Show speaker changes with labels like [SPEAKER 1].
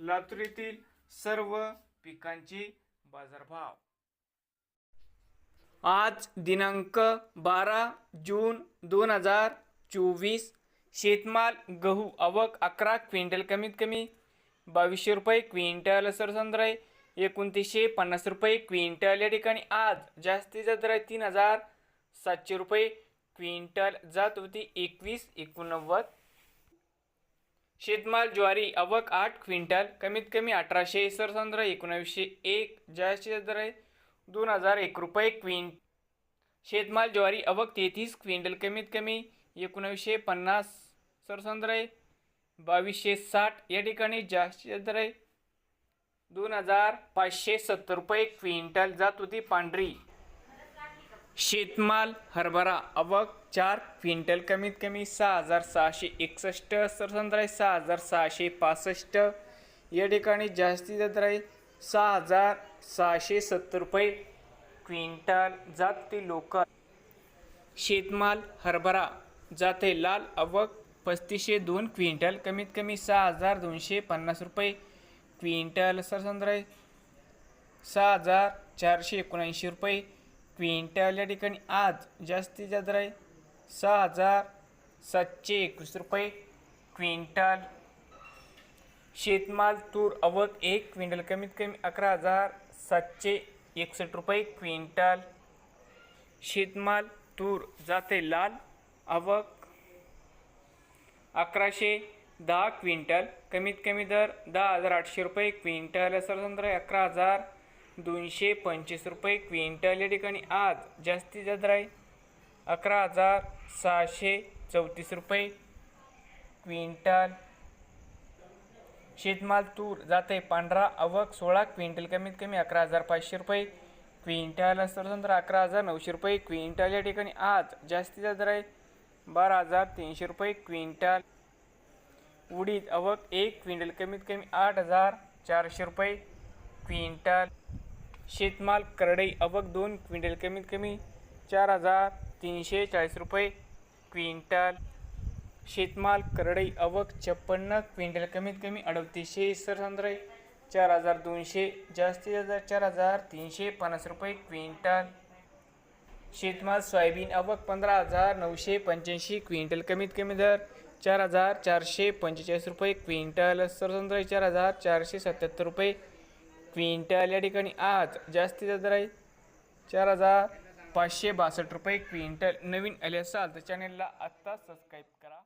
[SPEAKER 1] लातूर येथील सर्व पिकांचे बाजारभाव. आज दिनांक बारा जून दोन हजार चोवीस शेतमाल गहू आवक अकरा क्विंटल कमीत कमी बावीसशे रुपये क्विंटल सरसंद्र आहे एकोणतीसशे पन्नास रुपये क्विंटल या ठिकाणी. आज जास्तीचा दर आहे तीन हजार सातशे रुपये क्विंटल जात होती एकवीस एकोणनव्वद. शेतमाल ज्वारी अवक आठ क्विंटल कमीत कमी अठराशे सरसंद्र एकोणावीसशे एक जास्तीचा दर आहे दोन हजार एक रुपये क्विंट. शेतमाल ज्वारी अवक तेहतीस क्विंटल कमीत कमी एकोणावीसशे पन्नास सरसंद्र आहे बावीसशे साठ. या ठिकाणी जास्तीत दर आहे दोन हजार पाचशे सत्तर रुपये क्विंटल जात होती पांढरी. शेतमाल हरभरा आवक चार क्विंटल कमीत कमी सहा हजार सहाशे एकसष्ट सरसंद्र सहा हजार सहाशे पासष्ट. या ठिकाणी जास्ती दर राहील सहा हजार सहाशे सत्तर रुपये. क्विंटल जाते लोकल शेतमाल हरभरा जाते लाल आवक पस्तीसशे दोन क्विंटल कमीत कमी सहा हजार दोनशे पन्नास रुपये. क्विंटल सरसंद्र सहा हजार चारशे एकोणऐंशी रुपये. क्विंटल या ठिकाणी आज जास्तीत जास्त आहे सहा हजार सातशे एकवीस रुपये. क्विंटल शेतमाल तूर अवक एक क्विंटल कमीत कमी अकरा हजार सातशे एकसष्ट रुपये. क्विंटल शेतमाल तूर जाते लाल आवक अकराशे दहा. क्विंटल कमीत कमी दर दहा हजार आठशे रुपये. क्विंटल सरसंद्र अकरा हजार दोनशे पंचवीस रुपये क्विंटल या ठिकाणी. आज जास्ती जास्त आहे अकरा हजार सहाशे चौतीस रुपये क्विंटल. शेतमाल तूर जाते पांढरा आवक सोळा क्विंटल कमीत कमी अकरा हजार पाचशे रुपये क्विंटल. सरसंद्र अकरा हजार नऊशे रुपये क्विंटल या ठिकाणी. आज जास्तीचा दर आहे बारा हजार तीनशे रुपये क्विंटल. उडीद आवक एक क्विंटल कमीत कमी आठ हजार चारशे रुपये क्विंटल. शेतमाल करडई अवक दोन क्विंटल कमीत कमी चार हजार तीनशे चाळीस रुपये. क्विंटल शेतमाल करडई अवक छप्पन्न क्विंटल कमीत कमी अडतीसशे सरसंद्रे चार हजार दोनशे जास्तीत जास्त चार हजार तीनशे पन्नास रुपये. क्विंटल शेतमाल सोयाबीन अवक पंधरा हजार नऊशे पंच्याऐंशी क्विंटल कमीत कमी दर चार हजार चारशे पंचेचाळीस रुपये. क्विंटल सरसंद्र चार हजार चारशे सत्याहत्तर रुपये. क्विंटल या ठिकाणी आज जास्तीचा दर आहे चार हजार पाचशे बासष्ट रुपये क्विंटल. नवीन आले असाल तर चॅनेलला आत्ता सबस्क्राईब करा.